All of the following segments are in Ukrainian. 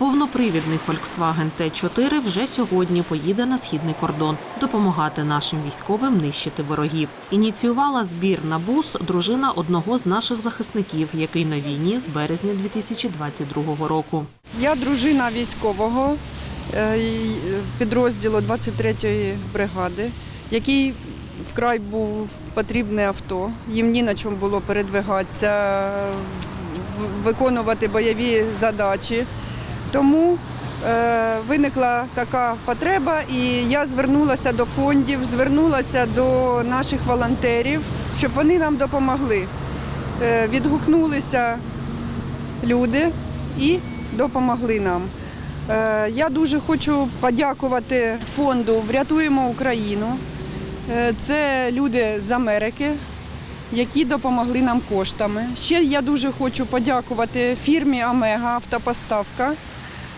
Повнопривідний Volkswagen T4 вже сьогодні поїде на східний кордон допомагати нашим військовим нищити ворогів. Ініціювала збір на бус дружина одного з наших захисників, який на війні з березня 2022 року. Я дружина військового е, підрозділу 23-ї бригади, який вкрай був потрібне авто. Їм ні на чому було передвигатися, виконувати бойові задачі. Тому е, виникла така потреба, і я звернулася до фондів, звернулася до наших волонтерів, щоб вони нам допомогли. Е, відгукнулися люди і допомогли нам. Е, Я дуже хочу подякувати фонду Врятуємо Україну. Е, Це люди з Америки, які допомогли нам коштами. Ще я дуже хочу подякувати фірмі Омега Автопоставка,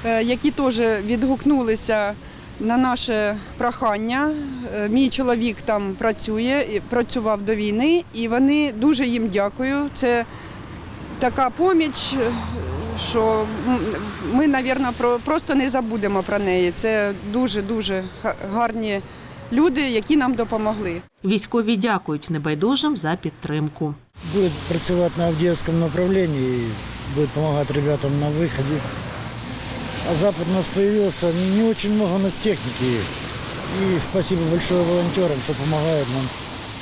які теж відгукнулися на наше прохання. Е, Мій чоловік там працює, і працював до війни, і вони дуже їм дякую. Це така поміч, е, що ми, мабуть, просто не забудемо про неї. Це дуже-дуже гарні люди, які нам допомогли. Військові дякують небайдужим за підтримку. Будет працювати на Авдіївському направлении и будет помогать ребятам на выходе. А Запад у нас появился, не очень много у нас техники. И спасибо большое волонтерам, что помогают нам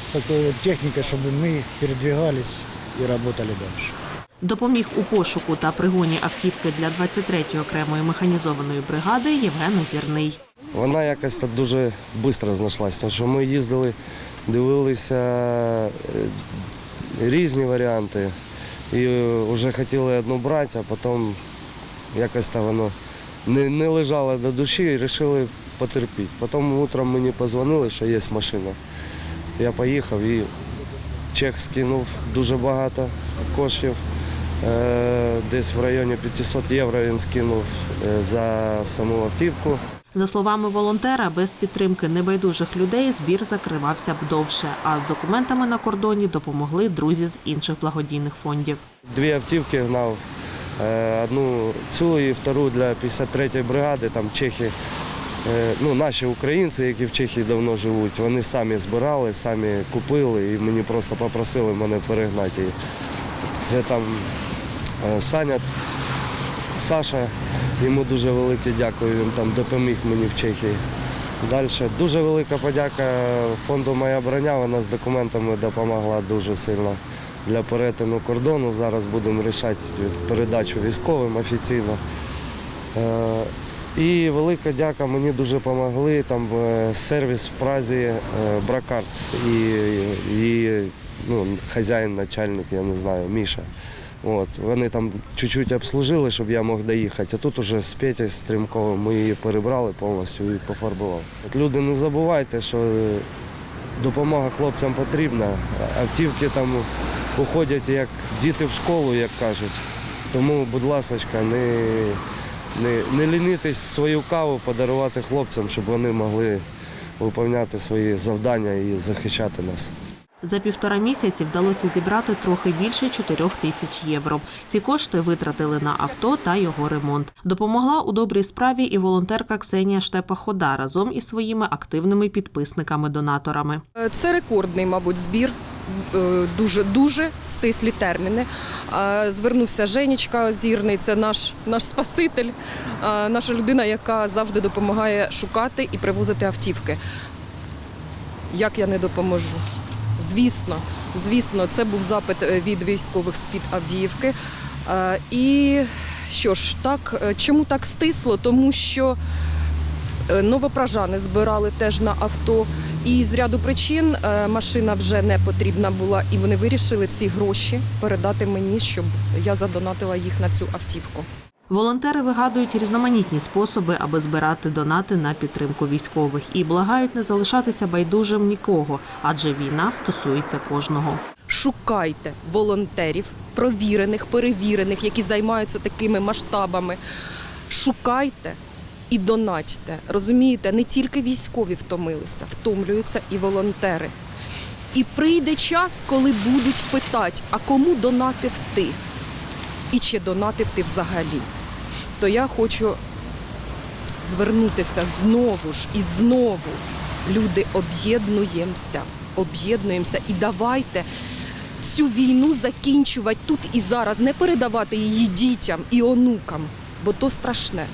с такой вот техникой, чтобы мы передвигались и работали дальше. Допоміг у пошуку та пригоні автівки для 23-ї окремої механізованої бригади Євген Озірний. Вона якось так дуже швидко знайшлася, тому що ми їздили, дивилися е, різні варіанти. І вже хотіли одну брати, а потім якось так воно не, не лежало до душі і вирішили потерпіти. Потім утром мені позвонили, що є машина. Я поїхав і чек скинув дуже багато коштів. Е, Десь в районі 500 євро він скинув е, за саму автівку. За словами волонтера, без підтримки небайдужих людей збір закривався б довше. А з документами на кордоні допомогли друзі з інших благодійних фондів. Дві автівки гнав. Е, Одну цю і втору для 53-ї бригади, там чехи, е, ну, наші українці, які в Чехії давно живуть, вони самі збирали, самі купили і мені просто попросили мене перегнати. її. Це там е, Саня, Саша, йому дуже велике дякую, він там допоміг мені в Чехії. Далі дуже велика подяка фонду Моя броня. Вона з документами допомогла дуже сильно для перетину кордону. Зараз будемо рішати передачу військовим офіційно. Е, І велика дяка, мені дуже допомогли. Там е, сервіс в Празі е, Бракарт і, і ну, хазяїн, начальник, я не знаю, Міша. От, вони там чуть-чуть обслужили, щоб я мог доїхати. А тут уже з Петя Стрімковим ми її перебрали повністю і пофарбували. Люди, не забувайте, що допомога хлопцям потрібна. Автівки там уходять як діти в школу, як кажуть. Тому, будь ласка, не, не, не лінитись свою каву подарувати хлопцям, щоб вони могли виконувати свої завдання і захищати нас. За півтора місяці вдалося зібрати трохи більше 4 тисяч євро. Ці кошти витратили на авто та його ремонт. Допомогла у добрій справі і волонтерка Ксенія Штепа-Хода разом із своїми активними підписниками-донаторами. Це рекордний, мабуть, збір. Е, Дуже дуже стислі терміни. Звернувся Женічка Озірний, це наш, наш спаситель, наша людина, яка завжди допомагає шукати і привозити автівки. Як я не допоможу? Звісно, звісно, це був запит е, від військових з-під Авдіївки. Е, І що ж, так, чому так стисло? Тому що Новопражани збирали теж на авто. І з ряду причин е, машина вже не потрібна була, і вони вирішили ці гроші передати мені, щоб я задонатила їх на цю автівку. Волонтери вигадують різноманітні способи, аби збирати донати на підтримку військових і благають не залишатися байдужим нікого, адже війна стосується кожного. Шукайте волонтерів, провірених, перевірених, які займаються такими масштабами. Шукайте і донатьте. Розумієте, не тільки військові втомилися, втомлюються і волонтери. І прийде час, коли будуть питати, а кому донатив ти? І чи донатив ти взагалі? то я хочу звернутися знову ж і знову. Люди, об'єднуємося, об'єднуємося і давайте цю війну закінчувати тут і зараз, не передавати її дітям і онукам, бо то страшне.